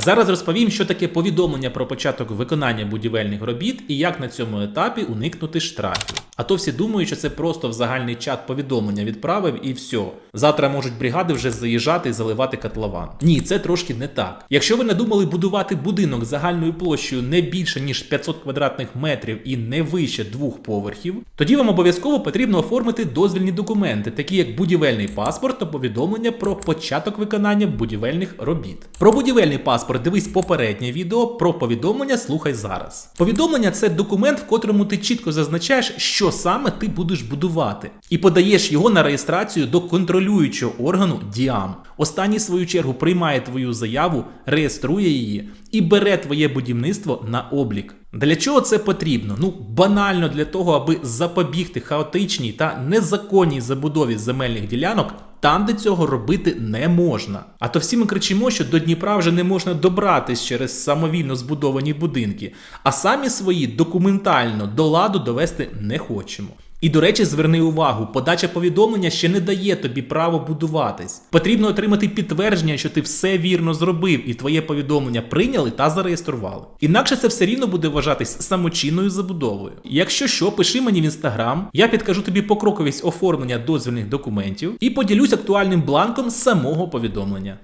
Зараз розповім, що таке повідомлення про початок виконання будівельних робіт і як на цьому етапі уникнути штрафів. А то всі думають, що це просто в загальний чат повідомлення відправив і все. Завтра можуть бригади вже заїжджати і заливати котлован. Ні, це трошки не так. Якщо ви надумали будувати будинок загальною площею не більше ніж 500 квадратних метрів і не вище двох поверхів, тоді вам обов'язково потрібно оформити дозвільні документи, такі як будівельний паспорт та повідомлення про початок виконання будівельних робіт. Про будівельний паспорт дивись попереднє відео, про повідомлення слухай зараз. Повідомлення це документ, в котрому ти чітко зазначаєш, що саме ти будеш будувати, і подаєш його на реєстрацію до контролюючого органу ДІАМ. Останній, свою чергу, приймає твою заяву, реєструє її і бере твоє будівництво на облік. Для чого це потрібно? Ну банально для того, аби запобігти хаотичній та незаконній забудові земельних ділянок там, де цього робити не можна. А то всі ми кричимо, що до Дніпра вже не можна добратись через самовільно збудовані будинки, а самі свої документально до ладу довести не хочемо. І до речі, зверни увагу, подача повідомлення ще не дає тобі право будуватись. Потрібно отримати підтвердження, що ти все вірно зробив, і твоє повідомлення прийняли та зареєстрували. Інакше це все рівно буде вважатись самочинною забудовою. Якщо що, пиши мені в інстаграм, я підкажу тобі покроковість оформлення дозвільних документів і поділюсь актуальним бланком самого повідомлення.